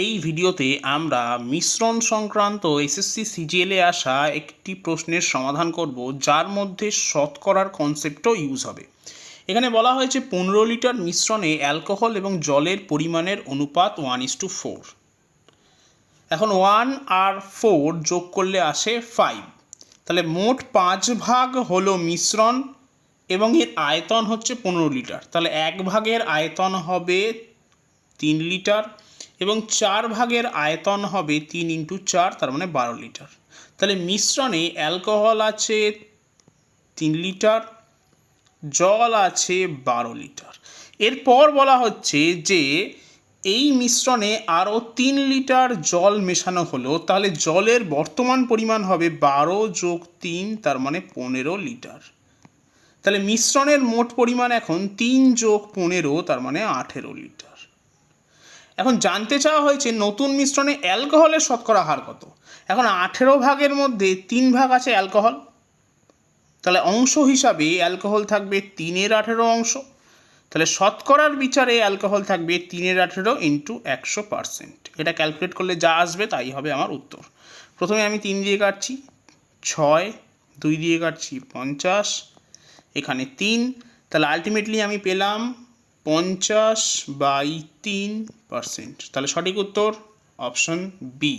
এই ভিডিওতে আমরা মিশ্রণ সংক্রান্ত এসএসসি সিজিএলে আসা একটি প্রশ্নের সমাধান করব, যার মধ্যে শতকরার কনসেপ্টও ইউজ হবে। এখানে বলা হয়েছে পনেরো লিটার মিশ্রণে অ্যালকোহল এবং জলের পরিমাণের অনুপাত ওয়ান ইস টু ফোর এখন ওয়ান আর ফোর যোগ করলে আসে ফাইভ তাহলে মোট পাঁচ ভাগ হলো মিশ্রণ এবং এর আয়তন হচ্ছে পনেরো লিটার। তাহলে এক ভাগের আয়তন হবে তিন লিটার। এবং চার ভাগের আয়তন হবে তিন ইন্টু চার, তার মানে বারো লিটার। তাহলে মিশ্রণে অ্যালকোহল আছে তিন লিটার, জল আছে বারো লিটার। এরপর বলা হচ্ছে যে এই মিশ্রণে আরও তিন লিটার জল মেশানো হলো, তাহলে জলের বর্তমান পরিমাণ হবে বারো যোগ তিন, তার মানে পনেরো লিটার। তাহলে মিশ্রণের মোট পরিমাণ এখন তিন যোগ পনেরো, তার মানে আঠেরো লিটার। এখন জানতে চাওয়া হয়েছে নতুন মিশ্রণে অ্যালকোহলের শতকরা হার কত? এখন আঠেরো ভাগের মধ্যে তিন ভাগ আছে অ্যালকোহল। তাহলে অংশ হিসাবে অ্যালকোহল থাকবে তিনের আঠেরো অংশ। তাহলে শতকরার বিচারে অ্যালকোহল থাকবে তিনের আঠেরো ইন্টু একশো পারসেন্ট এটা ক্যালকুলেট করলে যা আসবে তাই হবে আমার উত্তর। প্রথমে আমি তিন দিয়ে কাটছি, ছয়, দুই দিয়ে কাটছি পঞ্চাশ, এখানে তিন। তাহলে আলটিমেটলি আমি পেলাম পঞ্চাশ বাই তিন পার্সেন্ট তাহলে সঠিক উত্তর অপশন বি